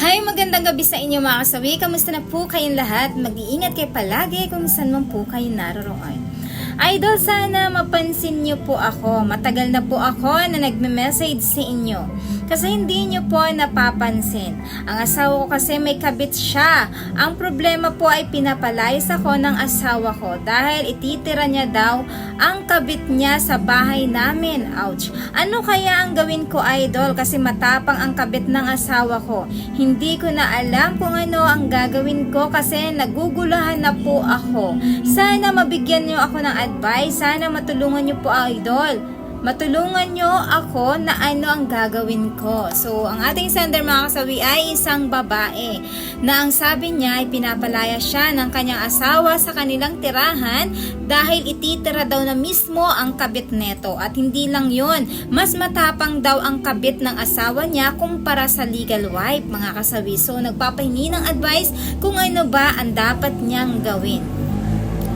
Hi, magandang gabi sa inyo mga kasawi. Kamusta na po kayong lahat? Mag-iingat kayo palagi kung saan man po kayo naroroon. Idol, sana mapansin niyo po ako. Matagal na po ako na nagme-message sa inyo. Kasi hindi niyo po napapansin. Ang asawa ko kasi may kabit siya. Ang problema po ay pinapalayas ako ng asawa ko dahil ititira niya daw ang kabit niya sa bahay namin. Ouch. Ano kaya ang gawin ko, idol? Kasi matapang ang kabit ng asawa ko. Hindi ko na alam kung ano ang gagawin ko kasi naguguluhan na po ako. Sana mabigyan niyo ako ng advice. Sana matulungan niyo po, idol matulungan nyo ako na ano ang gagawin ko. So, ang ating sender mga kasawi ay isang babae na ang sabi niya ay pinapalaya siya ng kanyang asawa sa kanilang tirahan dahil ititira daw na mismo ang kabit neto. At hindi lang yon mas matapang daw ang kabit ng asawa niya kumpara sa legal wife mga kasawi. So, nagpapahingi ng advice kung ano ba ang dapat niyang gawin.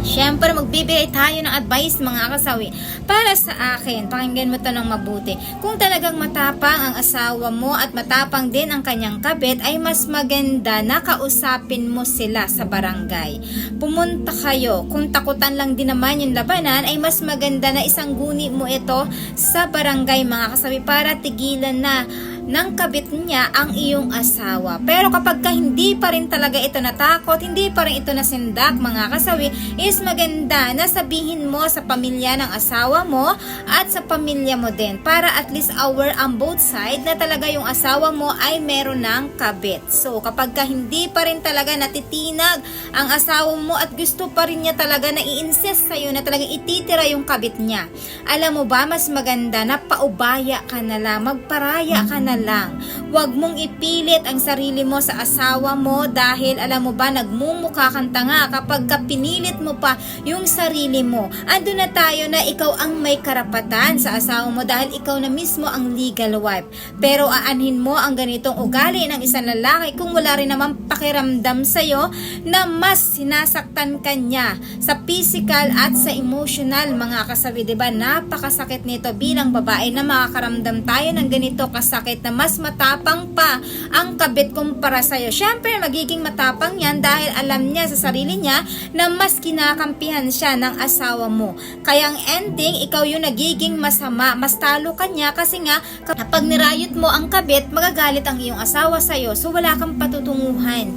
Siyempre, magbibigay tayo ng advice mga kasawi. Para sa akin, pakinggan mo to ng mabuti. Kung talagang matapang ang asawa mo at matapang din ang kanyang kabit, ay mas maganda na kausapin mo sila sa barangay. Pumunta kayo. Kung takutan lang din naman yung labanan, ay mas maganda na isang guni mo ito sa barangay mga kasawi para tigilan na ng kabit niya ang iyong asawa. Pero kapag ka hindi pa rin talaga ito natakot, hindi pa rin ito nasindak mga kasawi, is maganda na sabihin mo sa pamilya ng asawa mo at sa pamilya mo din para at least aware ang both side na talaga yung asawa mo ay meron ng kabit. So kapag ka hindi pa rin talaga natitinag ang asawa mo at gusto pa rin niya talaga na i-insist sa'yo na talaga ititira yung kabit niya. Alam mo ba, mas maganda na paubaya ka na lang, magparaya ka na lang. Huwag mong ipilit ang sarili mo sa asawa mo dahil alam mo ba, nagmumukha kang tanga kapag ka pinilit mo pa yung sarili mo. Ando na tayo na ikaw ang may karapatan sa asawa mo dahil ikaw na mismo ang legal wife. Pero aanhin mo ang ganitong ugali ng isang lalaki kung wala rin naman pakiramdam sa'yo na mas sinasaktan ka niya sa physical at sa emotional mga kasabi. Diba? Napakasakit nito bilang babae na makakaramdam tayo ng ganito kasakit na mas matapang pa ang kabit kumpara sa'yo. Siyempre, magiging matapang yan dahil alam niya sa sarili niya na mas kinakampihan siya ng asawa mo. Kaya ang ending, ikaw yung nagiging masama. Mas talo ka niya kasi nga kapag nirayot mo ang kabit, magagalit ang iyong asawa sa'yo. So, wala kang patutunguhan.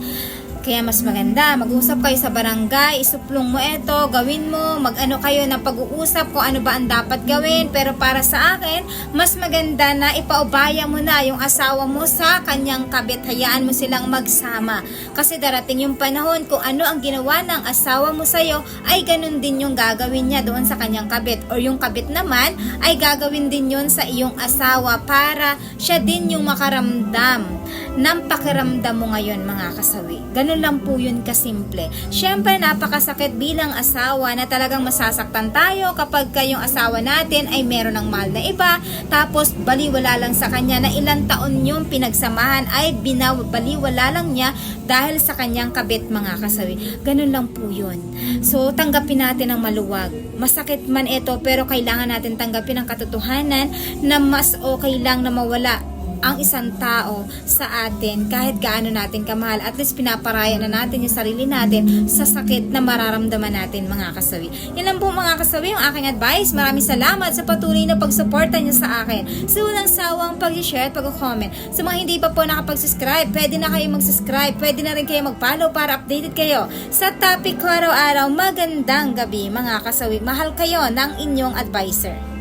Kaya mas maganda, mag-usap kayo sa barangay, isuplong mo ito, gawin mo, mag-ano kayo ng pag-uusap kung ano ba ang dapat gawin. Pero para sa akin, mas maganda na ipaubaya mo na yung asawa mo sa kanyang kabit. Hayaan mo silang magsama. Kasi darating yung panahon kung ano ang ginawa ng asawa mo sa'yo, ay ganun din yung gagawin niya doon sa kanyang kabit. Or yung kabit naman, ay gagawin din yun sa iyong asawa para siya din yung makaramdam ng pakiramdam mo ngayon mga kasawi. Ganun lang po yun kasimple. Siyempre, napakasakit bilang asawa na talagang masasaktan tayo kapag kayong asawa natin ay meron ng mahal na iba, tapos baliwala lang sa kanya na ilang taon yung pinagsamahan ay binaw, baliwala lang niya dahil sa kanyang kabit mga kasawi. Ganun lang po yun. So, tanggapin natin ang maluwag. Masakit man ito, pero kailangan natin tanggapin ang katotohanan na mas okay lang na mawala ang isang tao sa atin kahit gaano natin kamahal. At least pinaparaya na natin yung sarili natin sa sakit na mararamdaman natin mga kasawi. Yan lang po mga kasawi yung aking advice. Maraming salamat sa patuloy na pagsuporta niyo sa akin. Sa unang sawang pag-share at pag-comment. Sa mga hindi pa po nakapag-subscribe, pwede na kayo mag-subscribe. Pwede na rin kayo mag-follow para updated kayo. Sa topic ko araw-araw, magandang gabi mga kasawi. Mahal kayo ng inyong advisor.